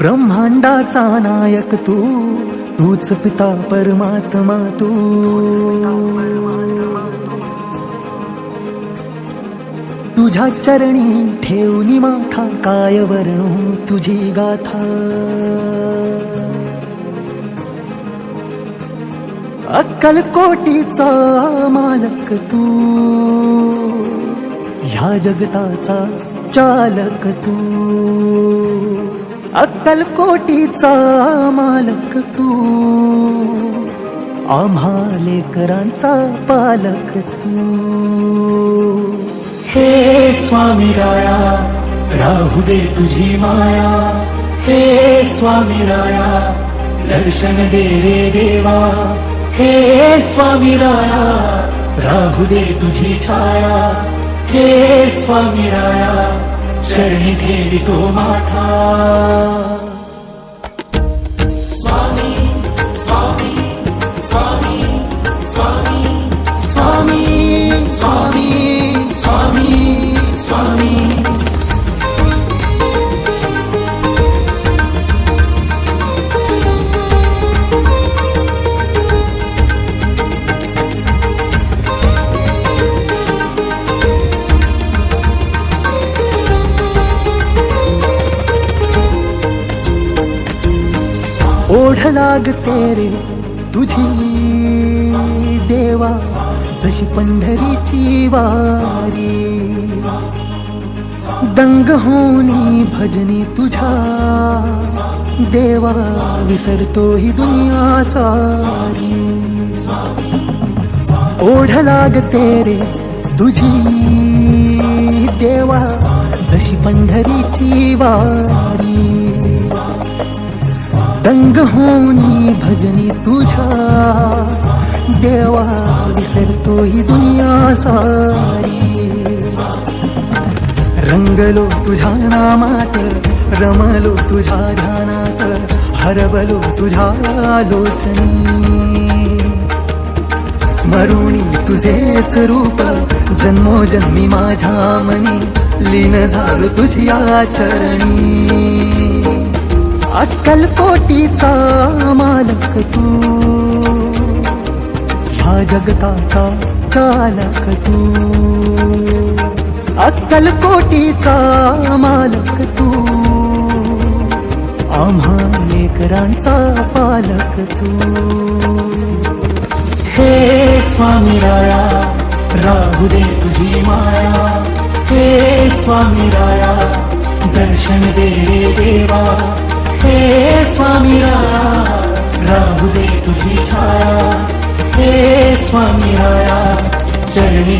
ब्रह्मांडाचा नायक तू तूच पिता परमात्मा तू. तुझ्या चरणी ठेवली माथा काय वर्णू तुझी गाथा. अक्कल कोटीचा मालक तू ह्या जगताचा चालक तू. अक्कलकोटीचा मालक तू. आम्हा लेकरांचा पालक तू. हे स्वामी राया राहू दे तुझी माया. हे स्वामी राया दर्शन दे रे देवा. हे स्वामी राया राहू दे तुझी छाया. हे स्वामी राया शरणि देवि गोमाता ओढ तेरे तुझी देवा जशी पंढरीची वारी दंग होनी भजनी तुझा, देवा, विसरतो ही दुनिया सारी। ओढ लागते तेरे तुझी देवा जशी पंढरीची वारी दंग होनी भजनी तुझ्या देवा विसरतो ही दुनिया सारी. रंगलो तुझ्या नामात रमलो तुझ्या ध्यानात हरबलो तुझ्या आलोचनी. स्मरुणी तुझेच रूप जन्मोजन्मी माझ्या मनी लीन झालो तुझ्या चरणी अक्कल कोटीचा मालक तू. ह्या जगताचा चालक तू. अक्कल कोटीचा मालक तू. आम्हा लेकरांचा पालक तू. हे स्वामी राया राहू दे तुझी माया. हे स्वामी राया दर्शन दे देवा. हे स्वामी राया राहू दे तुझी छाया. हे स्वामी राया चरणी